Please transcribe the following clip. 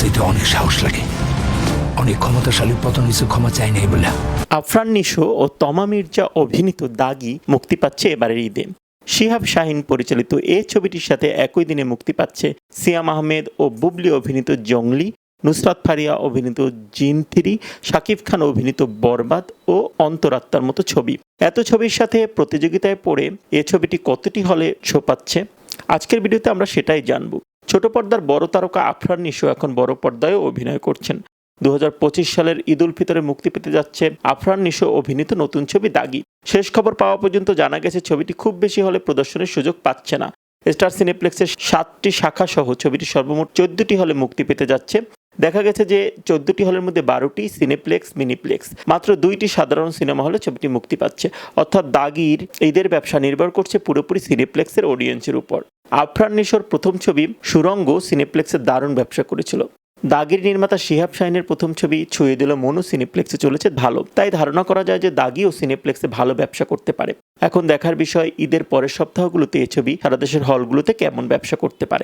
চাইতে অনেক সাহস লাগে। অনেক ক্ষমতাশালী পতন হয়েছে, ক্ষমা চাই নাই বলে। আফরান নিশো ও তমা মির্জা অভিনীত দাগি মুক্তি পাচ্ছে এবারের ঈদে। শিহাব শাহিন পরিচালিত এ ছবিটির সাথে একই দিনে মুক্তি পাচ্ছে সিয়াম আহমেদ ও বুবলি অভিনীত জংলি, নুসরাত ফারিয়া অভিনীত জিন থ্রি, শাকিব খান অভিনীত বরবাদ ও অন্তরাত্মার মতো ছবি। এত ছবির সাথে প্রতিযোগিতায় পড়ে এ ছবিটি কতটি হলে ছোপাচ্ছে আজকের ভিডিওতে আমরা সেটাই জানব। ছোট পর্দার বড় তারকা আফরান নিশো এখন বড় পর্দায়ও অভিনয় করছেন। দু হাজার পঁচিশ সালের ঈদ উল ফিতরে মুক্তি পেতে যাচ্ছে আফরান নিশো অভিনীত নতুন ছবি দাগি। শেষ খবর পাওয়া পর্যন্ত জানা গেছে ছবিটি খুব বেশি হলে প্রদর্শনের সুযোগ পাচ্ছে না। স্টার সিনেপ্লেক্সের সাতটি শাখা সহ ছবিটি সর্বমোট চোদ্দটি হলে মুক্তি পেতে যাচ্ছে। দেখা গেছে যে চোদ্দটি হলের মধ্যে বারোটি সিনেপ্লেক্স, মিনিপ্লেক্স। মাত্র দুইটি সাধারণ সিনেমা হলে ছবিটি মুক্তি পাচ্ছে। অর্থাৎ দাগির ঈদের ব্যবসা নির্ভর করছে পুরোপুরি সিনেপ্লেক্সের অডিয়েন্সের উপর। আফরান নিশোর প্রথম ছবি সুরঙ্গ সিনেপ্লেক্সে দারুণ ব্যবসা করেছিল। দাগির নির্মাতা শিহাব শাহিনের প্রথম ছবি ছুঁয়ে দিল মনু, সিনেপ্লেক্সে চলেছে ভালো। তাই ধারণা করা যায় যে দাগিও সিনেপ্লেক্সে ভালো ব্যবসা করতে পারে। এখন দেখার বিষয় ঈদের পরের সপ্তাহগুলোতে এ ছবি সারা দেশের হলগুলোতে কেমন ব্যবসা করতে পারে।